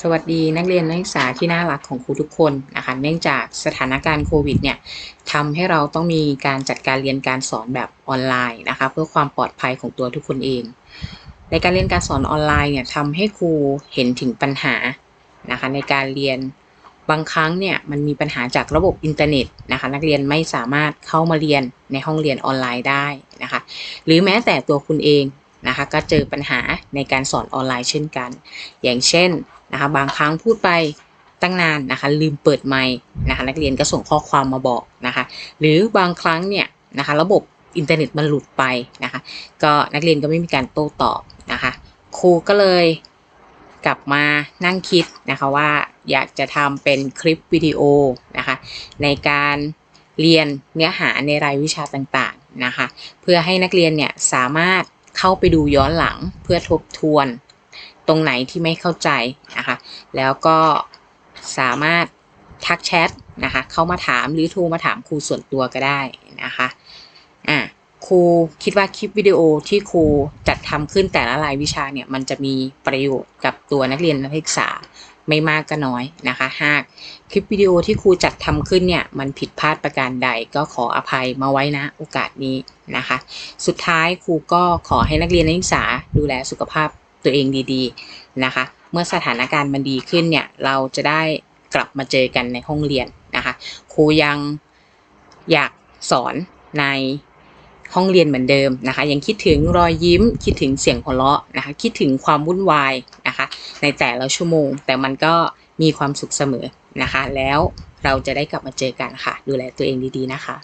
สวัสดีนักเรียนนักศึกษาที่น่ารักของครูทุกคนนะคะเนื่องจากสถานการณ์โควิดเนี่ยทำให้เราต้องมีการจัดการเรียนการสอนแบบออนไลน์นะคะเพื่อความปลอดภัยของตัวทุกคนเอง ในการเรียนการสอนออนไลน์เนี่ยทำให้ครูเห็นถึงปัญหานะคะในการเรียนบางครั้งเนี่ยมันมีปัญหาจากระบบอินเทอร์เน็ตนะคะนักเรียนไม่สามารถเข้ามาเรียนในห้องเรียนออนไลน์ได้นะคะหรือแม้แต่ตัวคุณเอง นะคะก็เจอปัญหาในการสอนออนไลน์เช่นกัน อย่างเช่นนะคะบางครั้งพูดไปตั้งนานนะคะลืมเปิดไมค์นะคะนักเรียนก็ส่งข้อความมาบอกนะคะหรือบางครั้งเนี่ยนะคะระบบอินเทอร์เน็ตมันหลุดไปนะคะก็นักเรียนก็ไม่มีการโต้ตอบนะคะครูก็เลยกลับมานั่งคิดนะคะว่าอยากจะทำเป็นคลิปวิดีโอนะคะในการเรียนเนื้อหาในรายวิชาต่างๆนะคะเพื่อให้นักเรียนเนี่ยสามารถ เข้าไปดูย้อนหลังเพื่อทบทวน ตรงไหนที่ไม่เข้าใจนะคะ แล้วก็สามารถทักแชทนะคะ เข้ามาถามหรือโทรมาถามครูส่วนตัวก็ได้นะคะอะ ครูคิดว่าคลิปวิดีโอที่ครูจัดทำขึ้นแต่ละรายวิชาเนี่ยมันจะมีประโยชน์กับตัวนักเรียนนักศึกษาไม่มากก็น้อยนะคะหากคลิปวิดีโอที่ครูจัดทำขึ้นเนี่ยมันผิดพลาดประการใดก็ขออภัยมาไว้นะโอกาสนี้นะคะ สุดท้ายครูก็ขอให้นักเรียนนักศึกษาดูแลสุขภาพตัวเองดีๆนะคะ เมื่อสถานการณ์มันดีขึ้นเนี่ยเราจะได้กลับมาเจอกันในห้องเรียนนะคะ ครูยังอยากสอนใน ห้องเรียนเหมือนเดิมนะคะ ยังคิดถึงรอยยิ้ม คิดถึงเสียงหัวเราะนะคะ คิดถึงความวุ่นวายนะคะ ในแต่ละชั่วโมง แต่มันก็มีความสุขเสมอนะคะ แล้วเราจะได้กลับมาเจอกันค่ะ ดูแลตัวเองดีๆนะคะ